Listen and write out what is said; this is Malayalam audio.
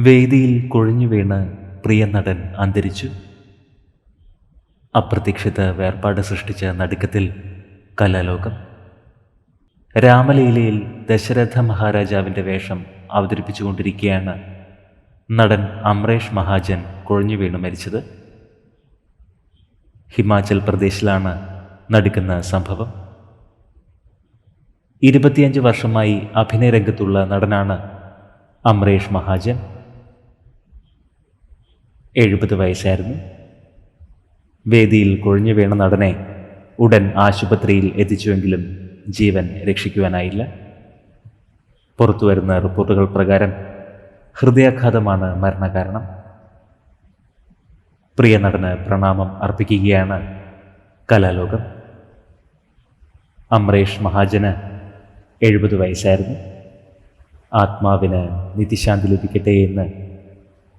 വേദിയിൽ കൊഴിഞ്ഞു വീണ് പ്രിയ നടൻ അന്തരിച്ചു. അപ്രതീക്ഷിത വേർപാട് സൃഷ്ടിച്ച നടുക്കത്തിൽ കലാലോകം. രാമലീലയിൽ ദശരഥ മഹാരാജാവിന്റെ വേഷം അവതരിപ്പിച്ചുകൊണ്ടിരിക്കുകയാണ് നടൻ അമ്രേഷ് മഹാജൻ കൊഴിഞ്ഞു വീണ് മരിച്ചത്. ഹിമാചൽ പ്രദേശിലാണ് നടക്കുന്ന സംഭവം. ഇരുപത്തിയഞ്ച് വർഷമായി അഭിനയരംഗത്തുള്ള നടനാണ് അമ്രേഷ് മഹാജൻ. എഴുപത് വയസ്സായിരുന്നു. വേദിയിൽ കൊഴിഞ്ഞു വീണ നടനെ ഉടൻ ആശുപത്രിയിൽ എത്തിച്ചുവെങ്കിലും ജീവൻ രക്ഷിക്കുവാനായില്ല. പുറത്തുവരുന്ന റിപ്പോർട്ടുകൾ പ്രകാരം ഹൃദയാഘാതമാണ് മരണകാരണം. പ്രിയ നടന് പ്രണാമം അർപ്പിക്കുകയാണ് കലാലോകം. അമ്രേഷ് മഹാജന് എഴുപത് വയസ്സായിരുന്നു. ആത്മാവിന് നിത്യശാന്തി ലഭിക്കട്ടെ എന്ന്